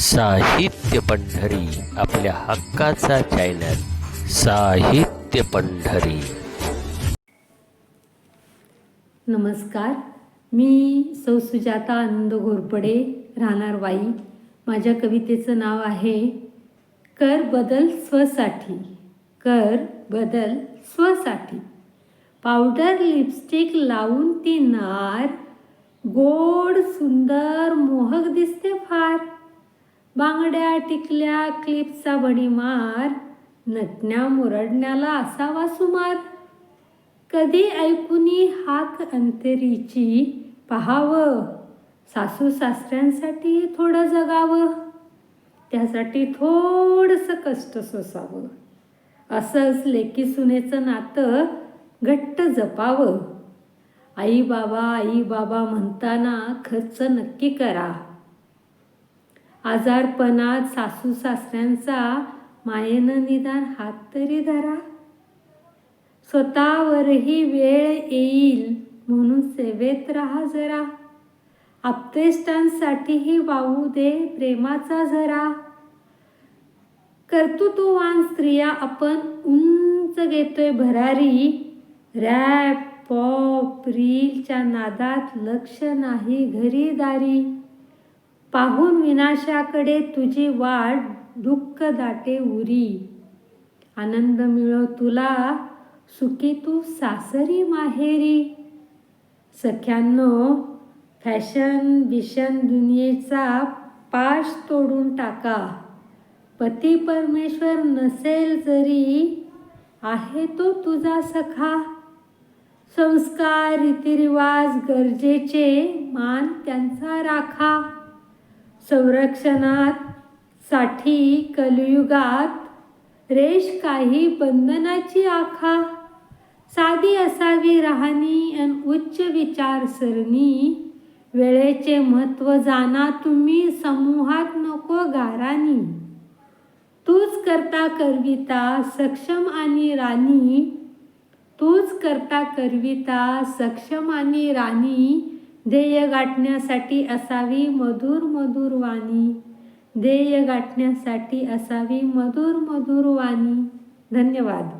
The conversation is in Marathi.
साहित्य पंढरी आपल्या हक्काचा चॅनल साहित्य पंढरी. नमस्कार मी सौ सुजाता आनंद घोरपडे राहणार वाई. माझ्या कवितेचं नाव आहे कर बदल स्वसाठी कर बदल स्वसाठी. पावडर लिपस्टिक लावून ती नार गोड सुंदर मोहक दिसते फार. बांगड्या टिकल्या क्लिपचा बडीमार नटण्या मुरडण्याला असावा सुमार. कधी ऐकुनी हाक अंतरीची पहावं सासू सासऱ्यांसाठी थोडं जगावं त्यासाठी थोडंसं कष्ट सोसावं. असंच लेकी सुनेचं नातं घट्ट जपावं. आई बाबा आई बाबा म्हणताना खर्च नक्की करा. आजारपणात सासू सासऱ्यांचा मायेनं निदान हात तरी धरा. स्वतःवरही वेळ येईल म्हणून सेवेत राहा जरा. आप्तेष्टांसाठीही वाहू दे प्रेमाचा झरा. कर्तृत्ववान स्त्रिया आपण उंच घेतोय भरारी. रॅप पॉप रीलच्या नादात लक्ष नाही घरी दारी. पाहून विनाशाकडे तुझी वाट दुःख दाटे उरी. आनंद मिळो तुला सुखी तू सासरी माहेरी. सख्यांनो फॅशन बिशन दुनियेचा पाश तोडून टाका. पती परमेश्वर नसेल जरी आहे तो तुझा सखा. संस्कार रीतिरिवाज गरजेचे मान त्यांचा राखा. संरक्षणात साठी कलियुगात रेश काही बंधनाची आखा. साधी असावी राहणी अन उच्च विचारसरणी. वेळेचे महत्त्व जाणा तुम्ही समूहात नको गारानी तूच करता करविता सक्षम आणि राणी. तूच करता करविता सक्षम आणि राणी. ध्येय गाठण्यासाठी असावी मधुर मधुर वाणी. ध्येय गाठण्यासाठी असावी मधुर मधुर वाणी. धन्यवाद.